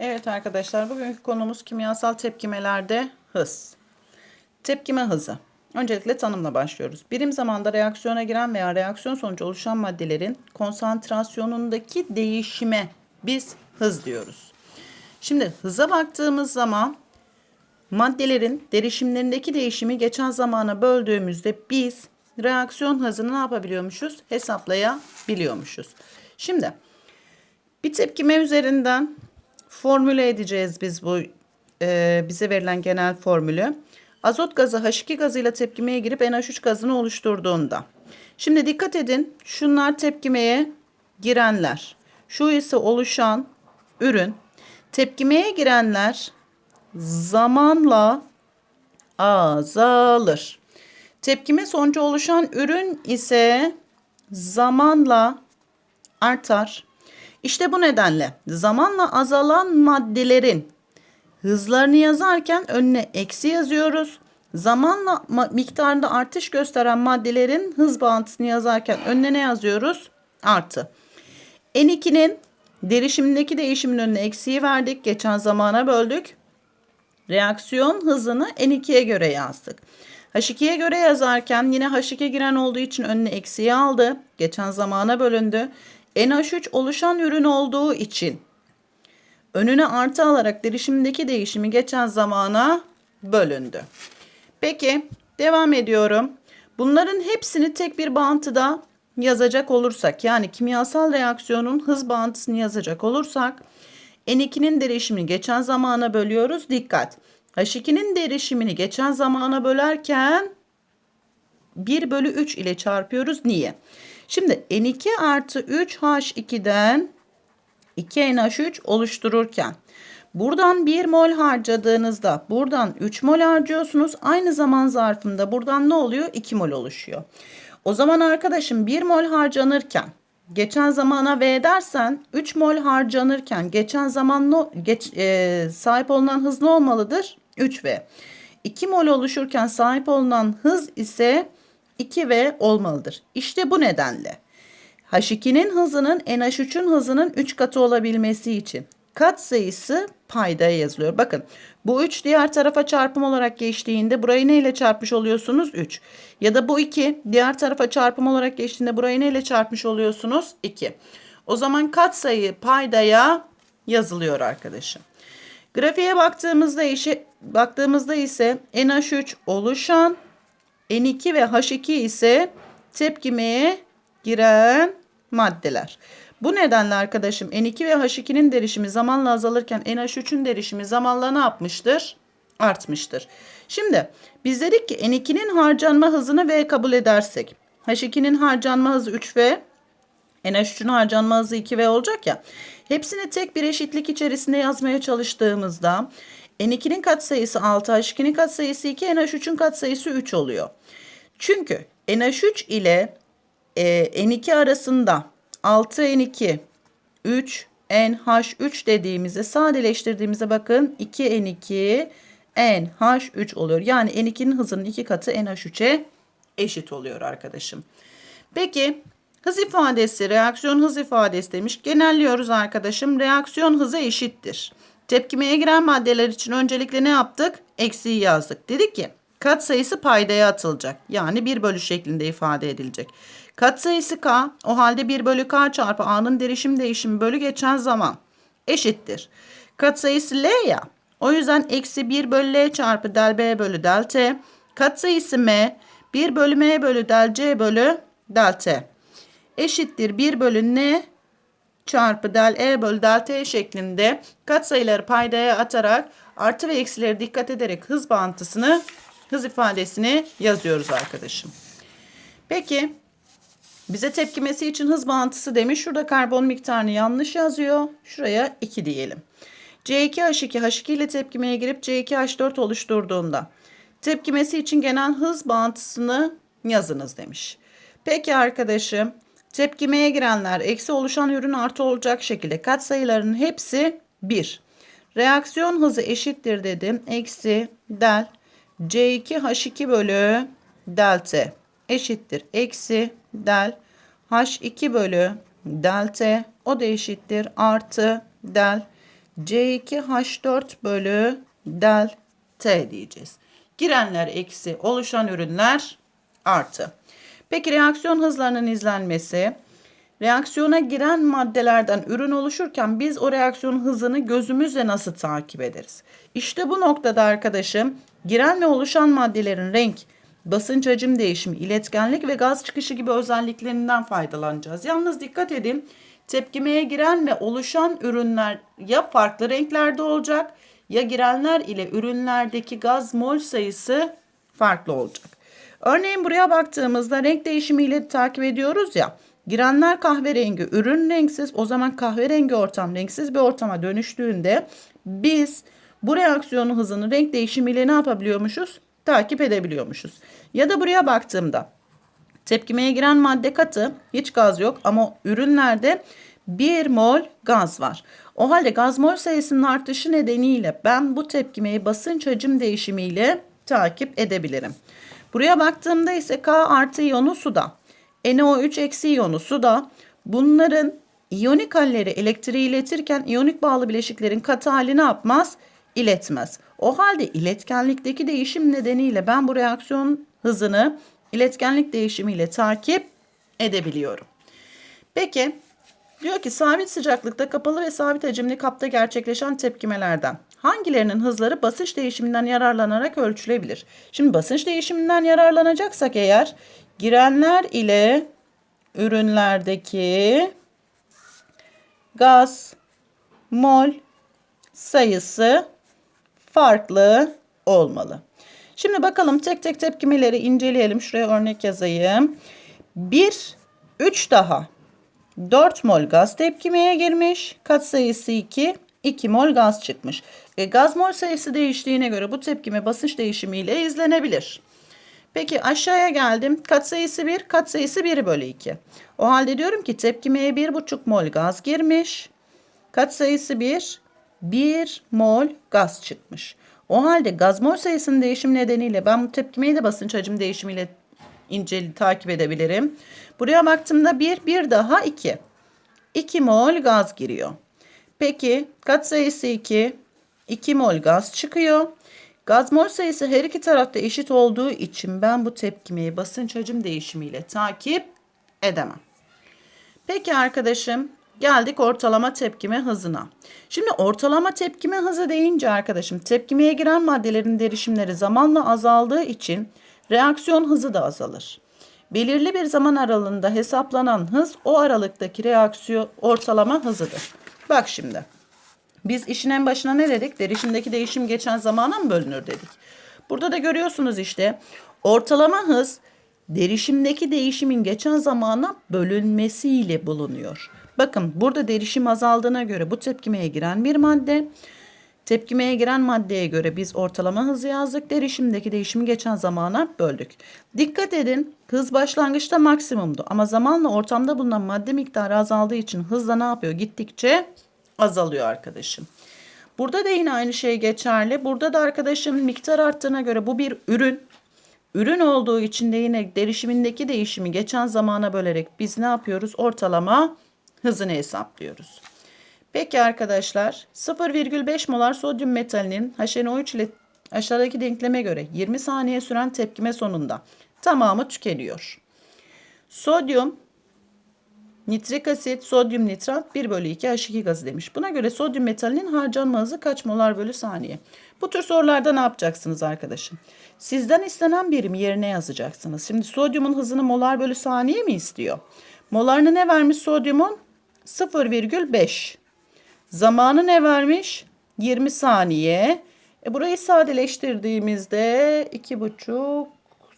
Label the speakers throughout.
Speaker 1: Evet arkadaşlar bugünkü konumuz kimyasal tepkimelerde hız. Tepkime hızı. Öncelikle tanımla başlıyoruz. Birim zamanda reaksiyona giren veya reaksiyon sonucu oluşan maddelerin konsantrasyonundaki değişime biz hız diyoruz. Şimdi hıza baktığımız zaman maddelerin derişimlerindeki değişimi geçen zamana böldüğümüzde biz reaksiyon hızını ne yapabiliyormuşuz? Hesaplayabiliyormuşuz. Şimdi bir tepkime üzerinden formüle edeceğiz biz bu e, bize verilen genel formülü. Azot gazı H2 gazıyla tepkimeye girip NH3 gazını oluşturduğunda. Şimdi dikkat edin şunlar tepkimeye girenler. Şu ise oluşan ürün. Tepkimeye girenler zamanla azalır. Tepkime sonucu oluşan ürün ise zamanla artar. İşte bu nedenle zamanla azalan maddelerin hızlarını yazarken önüne eksi yazıyoruz. Zamanla miktarında artış gösteren maddelerin hız bağıntısını yazarken önüne ne yazıyoruz? Artı. N2'nin derişimindeki değişimin önüne eksiği verdik. Geçen zamana böldük. Reaksiyon hızını N2'ye göre yazdık. H2'ye göre yazarken yine H2 giren olduğu için önüne eksiği aldı. Geçen zamana bölündü. NH3 oluşan ürün olduğu için önüne artı alarak derişimdeki değişimi geçen zamana bölündü. Peki devam ediyorum. Bunların hepsini tek bir bağıntıda yazacak olursak yani kimyasal reaksiyonun hız bağıntısını yazacak olursak N2'nin derişimini geçen zamana bölüyoruz. Dikkat. H2'nin derişimini geçen zamana bölerken 1 bölü 3 ile çarpıyoruz. Niye? Şimdi N2 artı 3 H2'den 2NH3 oluştururken buradan 1 mol harcadığınızda buradan 3 mol harcıyorsunuz. Aynı zaman zarfında buradan ne oluyor? 2 mol oluşuyor. O zaman arkadaşım 1 mol harcanırken geçen zamana V dersen 3 mol harcanırken geçen zaman no, geç, e, sahip olunan hız ne olmalıdır? 3V. 2 mol oluşurken sahip olunan hız ise 2V olmalıdır. İşte bu nedenle H2'nin hızının NH3'ün hızının 3 katı olabilmesi için kat sayısı paydaya yazılıyor. Bakın bu 3 diğer tarafa çarpım olarak geçtiğinde burayı neyle çarpmış oluyorsunuz? 3. Ya da bu 2 diğer tarafa çarpım olarak geçtiğinde burayı neyle çarpmış oluyorsunuz? 2. O zaman kat sayı paydaya yazılıyor arkadaşım. Grafiğe baktığımızda işe baktığımızda ise NH3 oluşan N2 ve H2 ise tepkimeye giren maddeler. Bu nedenle arkadaşım N2 ve H2'nin derişimi zamanla azalırken NH3'ün derişimi zamanla ne yapmıştır? Artmıştır. Şimdi biz dedik ki N2'nin harcanma hızını V kabul edersek H2'nin harcanma hızı 3V NH3'ün harcanma hızı 2V olacak ya. Hepsini tek bir eşitlik içerisinde yazmaya çalıştığımızda N2'nin katsayısı 6, H2'nin katsayısı 2, NH3'ün katsayısı 3 oluyor. Çünkü NH3 ile e, N2 arasında 6N2, 3 NH3 dediğimizde sadeleştirdiğimizde bakın 2N2 NH3 oluyor. Yani N2'nin hızının 2 katı NH3'e eşit oluyor arkadaşım. Peki hız ifadesi, reaksiyon hız ifadesi demiş. Genelliyoruz arkadaşım. Reaksiyon hızı eşittir. Tepkimeye giren maddeler için öncelikle ne yaptık? Eksiği yazdık. Dedik ki kat sayısı paydaya atılacak. Yani 1 bölü şeklinde ifade edilecek. Kat sayısı k o halde 1 bölü k çarpı a'nın derişim değişimi bölü geçen zaman eşittir. Kat sayısı l ya. O yüzden eksi 1 bölü l çarpı del b bölü del t. Kat sayısı m 1 bölü m bölü del c bölü del t. Eşittir 1 bölü n çarpı del e bölü del t şeklinde katsayıları paydaya atarak artı ve eksileri dikkat ederek hız bağıntısını hız ifadesini yazıyoruz arkadaşım. Peki bize tepkimesi için hız bağıntısı demiş. Şurada karbon miktarını yanlış yazıyor. Şuraya 2 diyelim. C2H2 H2 ile tepkimeye girip C2H4 oluşturduğunda tepkimesi için genel hız bağıntısını yazınız demiş. Peki arkadaşım tepkimeye girenler eksi oluşan ürün artı olacak şekilde katsayıların hepsi 1. Reaksiyon hızı eşittir dedim. Eksi del C2H2 bölü delta eşittir. Eksi del H2 bölü del T o da eşittir. Artı del C2H4 bölü del T diyeceğiz. Girenler eksi oluşan ürünler artı. Peki reaksiyon hızlarının izlenmesi. Reaksiyona giren maddelerden ürün oluşurken biz o reaksiyon hızını gözümüzle nasıl takip ederiz? İşte bu noktada arkadaşım giren ve oluşan maddelerin renk, basınç hacim değişimi, iletkenlik ve gaz çıkışı gibi özelliklerinden faydalanacağız. Yalnız dikkat edin tepkimeye giren ve oluşan ürünler ya farklı renklerde olacak ya girenler ile ürünlerdeki gaz mol sayısı farklı olacak. Örneğin buraya baktığımızda renk değişimiyle takip ediyoruz ya. Girenler kahverengi, ürün renksiz. O zaman kahverengi ortam renksiz bir ortama dönüştüğünde biz bu reaksiyonun hızını renk değişimiyle ne yapabiliyormuşuz? Takip edebiliyormuşuz. Ya da buraya baktığımda tepkimeye giren madde katı hiç gaz yok ama ürünlerde 1 mol gaz var. O halde gaz mol sayısının artışı nedeniyle ben bu tepkimeyi basınç hacim değişimiyle takip edebilirim. Buraya baktığımda ise K artı iyonu suda. NO3 eksi iyonu suda. Bunların iyonik halleri elektriği iletirken iyonik bağlı bileşiklerin katı hali ne yapmaz? İletmez. O halde iletkenlikteki değişim nedeniyle ben bu reaksiyon hızını iletkenlik değişimiyle takip edebiliyorum. Peki diyor ki sabit sıcaklıkta kapalı ve sabit hacimli kapta gerçekleşen tepkimelerden hangilerinin hızları basınç değişiminden yararlanarak ölçülebilir? Şimdi basınç değişiminden yararlanacaksak eğer girenler ile ürünlerdeki gaz mol sayısı farklı olmalı. Şimdi bakalım tek tek tepkimeleri inceleyelim. Şuraya örnek yazayım. 1, 3 daha. 4 mol gaz tepkimeye girmiş. Katsayısı 2, 2 mol gaz çıkmış. E, gaz mol sayısı değiştiğine göre bu tepkime basınç değişimiyle izlenebilir. Peki aşağıya geldim. Katsayısı 1, katsayısı 1 bölü 2. O halde diyorum ki tepkimeye 1,5 mol gaz girmiş. Katsayısı 1, 1 mol gaz çıkmış. O halde gaz mol sayısının değişimi nedeniyle ben bu tepkimeyi de basınç hacim değişimiyle inceli takip edebilirim. Buraya baktığımda 1, 1 daha 2. 2 mol gaz giriyor. Peki katsayısı 2, 2 mol gaz çıkıyor. Gaz mol sayısı her iki tarafta eşit olduğu için ben bu tepkimeyi basınç hacim değişimiyle takip edemem. Peki arkadaşım geldik ortalama tepkime hızına. Şimdi ortalama tepkime hızı deyince arkadaşım tepkimeye giren maddelerin derişimleri zamanla azaldığı için reaksiyon hızı da azalır. Belirli bir zaman aralığında hesaplanan hız o aralıktaki reaksiyon ortalama hızıdır. Bak şimdi. Biz işin en başına ne dedik? Derişimdeki değişim geçen zamana mı bölünür dedik. Burada da görüyorsunuz işte ortalama hız derişimdeki değişimin geçen zamana bölünmesiyle bulunuyor. Bakın burada derişim azaldığına göre bu tepkimeye giren bir madde. Tepkimeye giren maddeye göre biz ortalama hızı yazdık. Derişimdeki değişimi geçen zamana böldük. Dikkat edin hız başlangıçta maksimumdu ama zamanla ortamda bulunan madde miktarı azaldığı için hızla ne yapıyor? Gittikçe azalıyor arkadaşım. Burada da yine aynı şey geçerli. Burada da arkadaşım miktar arttığına göre bu bir ürün. Ürün olduğu için de yine derişimindeki değişimi geçen zamana bölerek biz ne yapıyoruz? Ortalama hızını hesaplıyoruz. Peki arkadaşlar 0,5 molar sodyum metalinin HNO3 ile aşağıdaki denkleme göre 20 saniye süren tepkime sonunda tamamı tükeniyor. Sodyum Nitrik asit, sodyum nitrat 1 bölü 2 H2 gazı demiş. Buna göre sodyum metalinin harcanma hızı kaç molar bölü saniye? Bu tür sorularda ne yapacaksınız arkadaşım? Sizden istenen birimi yerine yazacaksınız. Şimdi sodyumun hızını molar bölü saniye mi istiyor? Molarını ne vermiş sodyumun? 0,5. Zamanı ne vermiş? 20 saniye. E burayı sadeleştirdiğimizde 2,5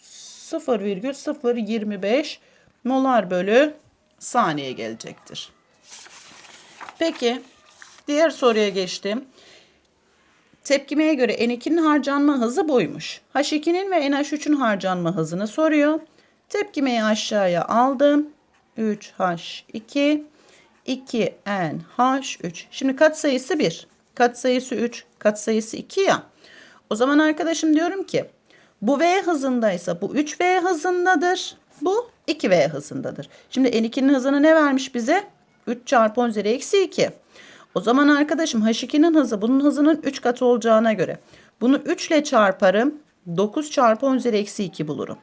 Speaker 1: 0,025 molar bölü saniye gelecektir. Peki diğer soruya geçtim. Tepkimeye göre N2'nin harcanma hızı buymuş. H2'nin ve NH3'ün harcanma hızını soruyor. Tepkimeyi aşağıya aldım. 3H2 2NH3. Şimdi katsayısı 1. Katsayısı 3. Katsayısı 2 ya. O zaman arkadaşım diyorum ki bu V hızındaysa bu 3V hızındadır. Bu 2V hızındadır. Şimdi N2'nin hızını ne vermiş bize? 3 çarpı 10 üzeri eksi 2. O zaman arkadaşım H2'nin hızı bunun hızının 3 katı olacağına göre bunu 3 ile çarparım. 9 çarpı 10 üzeri eksi 2 bulurum.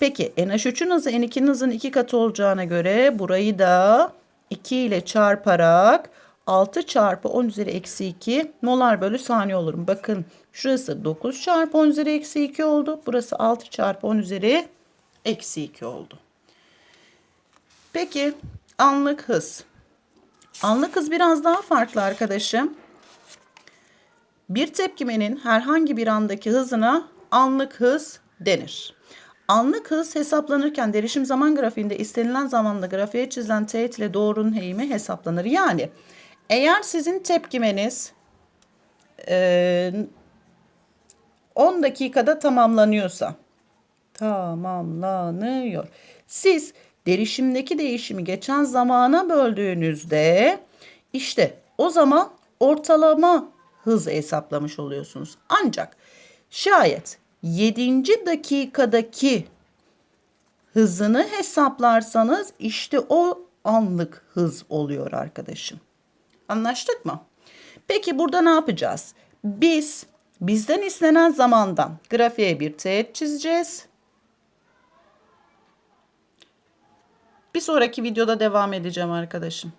Speaker 1: Peki NH3'ün hızı N2'nin hızının 2 katı olacağına göre burayı da 2 ile çarparak 6 çarpı 10 üzeri eksi 2 molar bölü saniye olurum. Bakın şurası 9 çarpı 10 üzeri eksi 2 oldu. Burası 6 çarpı 10 üzeri eksi 2 oldu. Peki anlık hız. Anlık hız biraz daha farklı arkadaşım. Bir tepkimenin herhangi bir andaki hızına anlık hız denir. Anlık hız hesaplanırken derişim zaman grafiğinde istenilen zamanda grafiğe çizilen teğet ile doğrunun eğimi hesaplanır. Yani eğer sizin tepkimeniz e, 10 dakikada tamamlanıyorsa tamamlanıyor. Siz derişimdeki değişimi geçen zamana böldüğünüzde işte o zaman ortalama hız hesaplamış oluyorsunuz. Ancak şayet 7. dakikadaki hızını hesaplarsanız işte o anlık hız oluyor arkadaşım. Anlaştık mı? Peki burada ne yapacağız? Biz bizden istenen zamandan grafiğe bir teğet çizeceğiz. Bir sonraki videoda devam edeceğim arkadaşım.